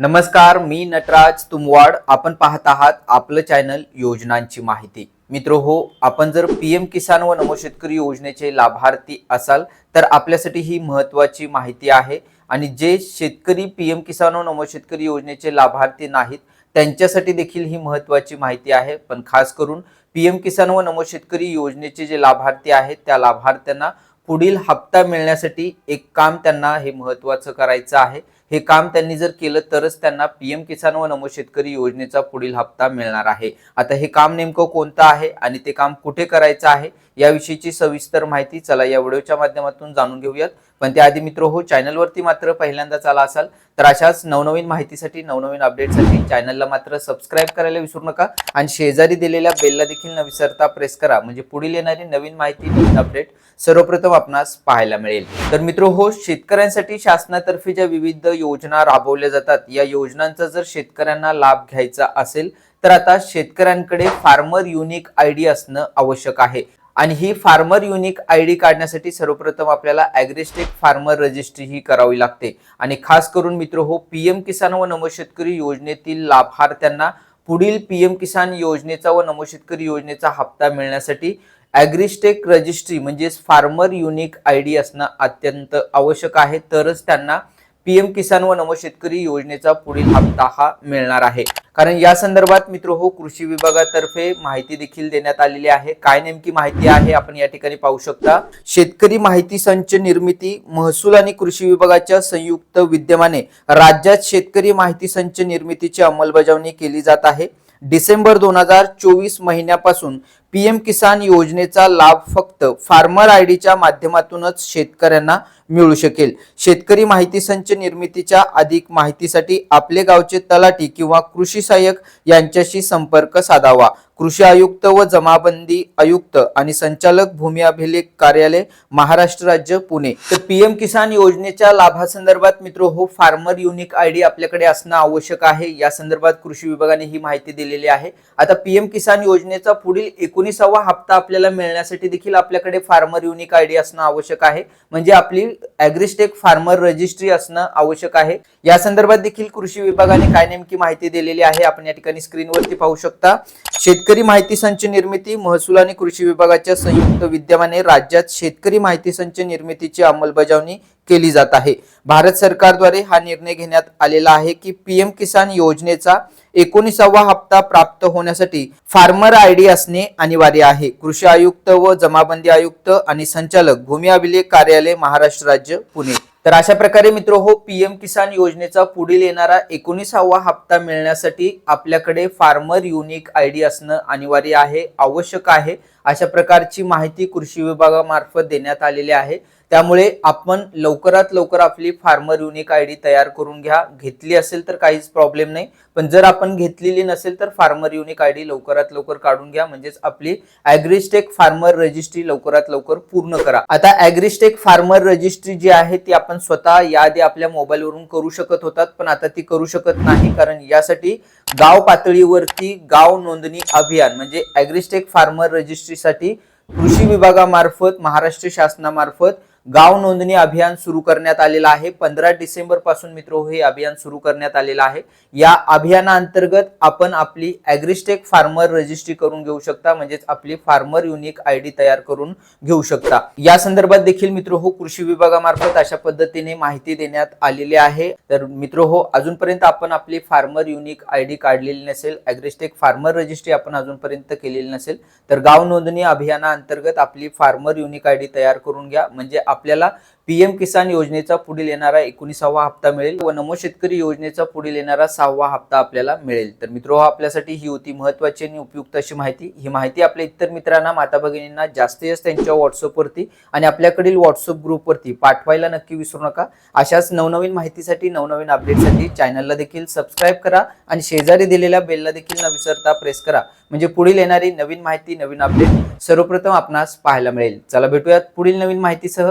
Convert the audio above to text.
नमस्कार मी नटराज तुमवाड. आपण पाहत आहात आपलं चॅनल योजनांची माहिती. मित्र हो आपण जर पी एम किसान व नमो शेतकरी योजनेचे लाभार्थी असाल तर आपल्यासाठी ही महत्त्वाची माहिती आहे. आणि जे शेतकरी पी एम किसान व नमो शेतकरी योजनेचे लाभार्थी नाहीत त्यांच्यासाठी देखील ही महत्त्वाची माहिती आहे. पण खास करून पी एम किसान व नमो शेतकरी योजनेचे जे लाभार्थी आहेत त्या लाभार्थ्यांना पुढील हप्ता मिळण्यासाठी एक काम त्यांना हे महत्त्वाचं करायचं आहे. हे काम त्यांनी जर केलं तरच त्यांना पीएम किसान व नमो शेतकरी योजनेचा पुढील हप्ता मिळणार आहे. आता हे काम नेमकं कोणतं आहे आणि ते काम कुठे करायचं आहे याविषयीची सविस्तर माहिती चला या व्हिडिओच्या माध्यमातून जाणून घेऊयात. पण त्याआधी मित्र हो चॅनलवरती मात्र पहिल्यांदाच आला असाल तर अशाच नवनवीन माहितीसाठी नवनवीन अपडेटसाठी चॅनलला मात्र सबस्क्राईब करायला विसरू नका. आणि शेजारी दिलेल्या बेलला देखील न विसरता प्रेस करा. म्हणजे पुढील येणारी नवीन माहिती नवीन अपडेट सर्वप्रथम आपणास पाहायला मिळेल. तर मित्र हो शेतकऱ्यांसाठी शासनातर्फे ज्या विविध योजना राबवल्या जातात या योजनांचा जर शेतकऱ्यांना लाभ घ्यायचा असेल तर आता शेतकऱ्यांकडे फार्मर युनिक आयडी असणं आवश्यक आहे. आणि ही फार्मर युनिक आय डी काढण्यासाठी सर्वप्रथम आपल्याला ॲग्रिस्टेक फार्मर रजिस्ट्री ही करावी लागते. आणि खास करून मित्र हो पी एम किसान व नमो शेतकरी योजनेतील लाभार्थ्यांना पुढील पी एम किसान योजनेचा व नमो शेतकरी योजनेचा हप्ता मिळण्यासाठी ॲग्रिस्टेक रजिस्ट्री म्हणजेच फार्मर युनिक आय डी असणं अत्यंत आवश्यक आहे. तरच त्यांना पी एम किसान व नमो शेतकरी योजनेचा पुढील हप्ता हा मिळणार आहे. कारण या संदर्भात मित्र हो कृषी विभागातर्फे माहिती देखील देण्यात आलेली आहे. काय नेमकी माहिती आहे आपण या ठिकाणी पाहू शकता. शेतकरी माहिती संच निर्मिती महसूल आणि कृषी विभागाच्या संयुक्त विद्यमाने राज्यात शेतकरी माहिती संच निर्मितीची अंमलबजावणी केली जात आहे. डिसेंबर दोन हजार चोवीस महिन्यापासून पीएम किसान योजनेचा लाभ फक्त फार्मर आय डीच्या माध्यमातूनच शेतकऱ्यांना मिळू शकेल. शेतकरी माहिती संच निर्मितीच्या अधिक माहितीसाठी आपले गावचे तलाठी किंवा कृषी सहाय्यक यांच्याशी संपर्क साधावा. कृषी आयुक्त व जमाबंदी आयुक्त आणि संचालक भूमी अभिलेख कार्यालय महाराष्ट्र राज्य पुणे. तर पीएम किसान योजनेच्या लाभासंदर्भात मित्र हो फार्मर युनिक आय डी आपल्याकडे असणं आवश्यक आहे. या संदर्भात कृषी विभागाने ही माहिती दिलेली आहे. आता पीएम किसान योजनेचा पुढील एकोणीसावा हप्ता आपल्याला मिळण्यासाठी देखील आपल्याकडे फार्मर युनिक आय डी असणं आवश्यक आहे. म्हणजे आपली ॲग्रिस्टेक फार्मर रजिस्ट्री असणं आवश्यक आहे. या संदर्भात देखील कृषी विभागाने काय नेमकी माहिती दिलेली आहे आपण या ठिकाणी स्क्रीनवरती पाहू शकता. शेतकरी माहिती संच निर्मिती महसूल आणि कृषी विभागाच्या संयुक्त विद्यमाने राज्यात शेतकरी माहिती संच निर्मितीची अंमलबजावणी केली जात आहे. भारत सरकारद्वारे हा निर्णय घेण्यात आलेला आहे की पीएम किसान योजनेचा एकोणीसावा हप्ता प्राप्त होण्यासाठी फार्मर आय डी असणे अनिवार्य आहे. कृषी आयुक्त व जमाबंदी आयुक्त आणि संचालक भूमी अभिलेख कार्यालय महाराष्ट्र राज्य पुणे. तर अशा प्रकारे मित्र हो पीएम किसान योजनेचा पुढील येणारा एकोणीसावा हप्ता मिळण्यासाठी आपल्याकडे फार्मर युनिक आय डी असणं अनिवार्य आहे आवश्यक आहे. अशा प्रकारची माहिती कृषी विभागामार्फत देण्यात आलेली आहे. त्यामुळे आपण लवकरात लवकर आपली फार्मर युनिक आय डी तयार करून घ्या. घेतली असेल तर काहीच प्रॉब्लेम नाही. पण जर आपण घेतलेली नसेल तर फार्मर युनिक आय डी लवकरात लवकर काढून घ्या. म्हणजेच आपली ॲग्रिस्टेक फार्मर रजिस्ट्री लवकरात लवकर पूर्ण करा. आता ॲग्रिस्टेक फार्मर रजिस्ट्री जी आहे ती आपण स्वतः याआधी आपल्या मोबाईलवरून करू शकत होतात पण आता ती करू शकत नाही. कारण यासाठी गाव पातळीवरती गाव नोंदणी अभियान म्हणजे ॲग्रिस्टेक फार्मर रजिस्ट्री साठी कृषी विभागामार्फत महाराष्ट्र शासनामार्फत गाव नोंदणी अभियान सुरू करण्यात आलेलं आहे. पंधरा डिसेंबरपासून मित्र हो, हे अभियान सुरू करण्यात आलेलं आहे. या अभियानाअंतर्गत आपण आपली ॲग्रिस्टेक फार्मर रजिस्ट्री करून घेऊ शकता म्हणजेच आपली फार्मर युनिक आय डी तयार करून घेऊ शकता. या संदर्भात देखील मित्र हो कृषी विभागामार्फत अशा पद्धतीने माहिती देण्यात आलेली आहे. तर मित्र हो अजूनपर्यंत आपण आपली फार्मर युनिक आय डी काढलेली नसेल ॲग्रिस्टेक फार्मर रजिस्ट्री आपण अजूनपर्यंत केलेली नसेल तर गाव नोंदणी अभियानाअंतर्गत आपली फार्मर युनिक आय डी तयार करून घ्या. म्हणजे आपल्याला पीएम किसान योजनेचा पुढील येणारा एकोणीसावा हप्ता मिळेल व नमो शेतकरी योजनेचा पुढील येणारा सहावा हप्ता आपल्याला मिळेल. तर मित्र हो आपल्यासाठी ही होती महत्वाची आणि उपयुक्त अशी माहिती. ही माहिती आपल्या इतर मित्रांना माता भगिनींना जास्तीत जास्त त्यांच्या व्हॉट्सअपवरती आणि आपल्याकडील व्हॉट्सअप ग्रुपवरती पाठवायला नक्की विसरू नका. अशाच नवनवीन माहितीसाठी नवनवीन अपडेटसाठी चॅनलला देखील सबस्क्राईब करा आणि शेजारी दिलेल्या बेलला देखील न विसरता प्रेस करा. म्हणजे पुढील येणारी नवीन माहिती नवीन अपडेट सर्वप्रथम आपणास पाहायला मिळेल. चला भेटूयात पुढील नवीन माहितीसह.